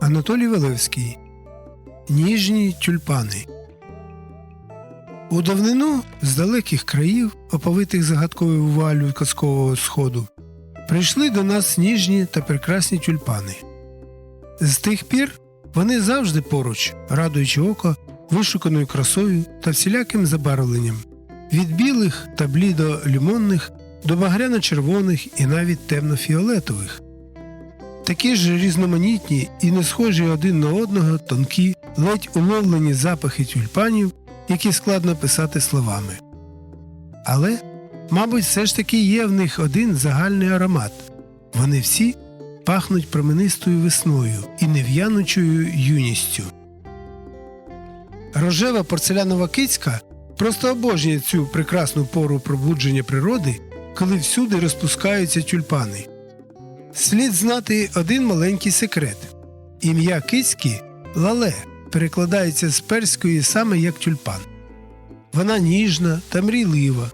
Анатолій Велевський Ніжні тюльпани. У давнину з далеких країв, оповитих загадковою вуалю казкового сходу, прийшли до нас ніжні та прекрасні тюльпани. З тих пір вони завжди поруч, радуючи око вишуканою красою та всіляким забарвленням від білих та блідо-лімонних до багряно-червоних і навіть темно-фіолетових. Такі ж різноманітні і не схожі один на одного тонкі, ледь уловлені запахи тюльпанів, які складно писати словами. Але, мабуть, все ж таки є в них один загальний аромат вони всі пахнуть променистою весною і нев'янучою юністю. Рожева порцелянова кицька просто обожнює цю прекрасну пору пробудження природи, коли всюди розпускаються тюльпани. Слід знати один маленький секрет. Ім'я кицьки лале перекладається з перської саме як тюльпан. Вона ніжна та мрійлива.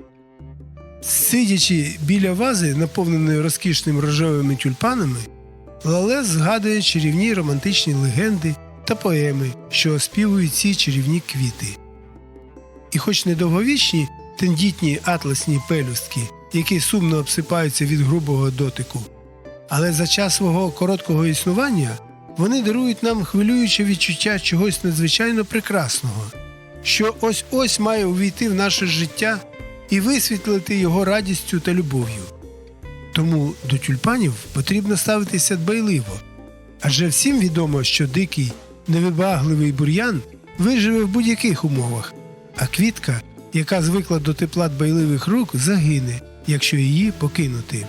Сидячи біля вази, наповненої розкішними рожевими тюльпанами, Лале згадує чарівні романтичні легенди та поеми, що оспівують ці чарівні квіти. І хоч недовговічні тендітні атласні пелюстки, які сумно обсипаються від грубого дотику, але за час свого короткого існування вони дарують нам хвилююче відчуття чогось надзвичайно прекрасного, що ось ось має увійти в наше життя і висвітлити його радістю та любов'ю. Тому до тюльпанів потрібно ставитися дбайливо, адже всім відомо, що дикий, невибагливий бур'ян виживе в будь-яких умовах, а квітка, яка звикла до тепла дбайливих рук, загине, якщо її покинути.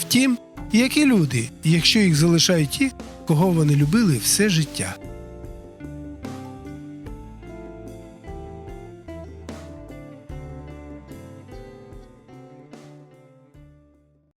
Втім, як і люди, якщо їх залишають ті, кого вони любили все життя.